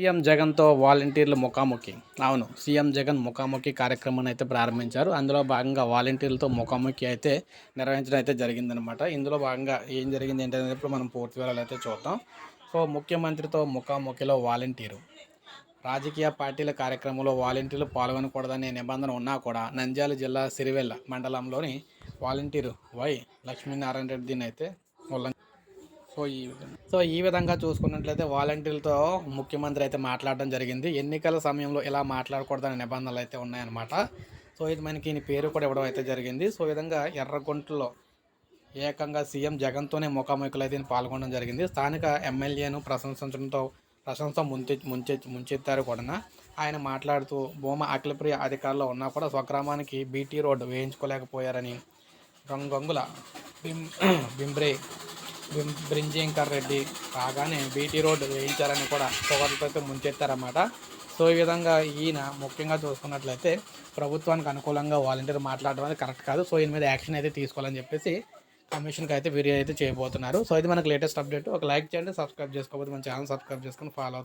CM జగన్తో వాలంటీర్లు ముఖాముఖి. అవును సీఎం జగన్ ముఖాముఖి కార్యక్రమాన్ని అయితే ప్రారంభించారు. అందులో భాగంగా వాలంటీర్లతో ముఖాముఖి అయితే నిర్వహించడం అయితే జరిగిందనమాట ఇందులో భాగంగా ఏం జరిగింది ఏంటనేది ఇప్పుడు మనం పూర్తి వివరాలు అయితే చూద్దాం. సో ముఖ్యమంత్రితో ముఖాముఖిలో వాలంటీరు. రాజకీయ పార్టీల కార్యక్రమంలో వాలంటీర్లు పాల్గొనకూడదనే నిబంధన ఉన్నా కూడా నంద్యాల జిల్లా సిరివెల్ల మండలంలోని వాలంటీరు వై లక్ష్మీనారాయణ రెడ్డిని అయితే ఉల్లంఘ సో ఈ సో ఈ విధంగా చూసుకున్నట్లయితే వాలంటీర్లతో ముఖ్యమంత్రి అయితే మాట్లాడడం జరిగింది. ఎన్నికల సమయంలో ఇలా మాట్లాడకూడదనే నిబంధనలు అయితే ఉన్నాయన్నమాట. సో ఇది మనకి ఈయన పేరు కూడా ఇవ్వడం అయితే జరిగింది. సో విధంగా ఎర్రగుంటలో ఏకంగా సీఎం జగన్తోనే ముఖాముఖిలో అయితే పాల్గొనడం జరిగింది. స్థానిక ఎమ్మెల్యేను ప్రశంసించడంతో ప్రశంస ముంచె ముంచె ముంచెత్తారు కూడా ఆయన మాట్లాడుతూ భూమా అఖిలప్రియ అధికారులు ఉన్నా కూడా స్వగ్రామానికి బీటీ రోడ్డు వేయించుకోలేకపోయారని రంగంగుల బిం బింబ్రే బ్రింజింకర్ రెడ్డి కాగానే బీటీ రోడ్డు వేయించారని కూడా పొగర్లతో ముంచెత్తారన్నమాట. సో ఈ విధంగా ఈయన ముఖ్యంగా చూసుకున్నట్లయితే ప్రభుత్వానికి అనుకూలంగా వాలంటీర్ మాట్లాడడం అనేది కరెక్ట్ కాదు. సో ఈయన మీద యాక్షన్ అయితే తీసుకోవాలని చెప్పేసి కమిషన్కి అయితే వీడియో అయితే చేయబోతున్నారు. సో ఇది మనకు లేటెస్ట్ అప్డేట్. ఒక లైక్ చేయండి సబ్స్క్రైబ్ చేసుకోకపోతే మన ఛానల్ సబ్స్క్రైబ్ చేసుకొని ఫాలో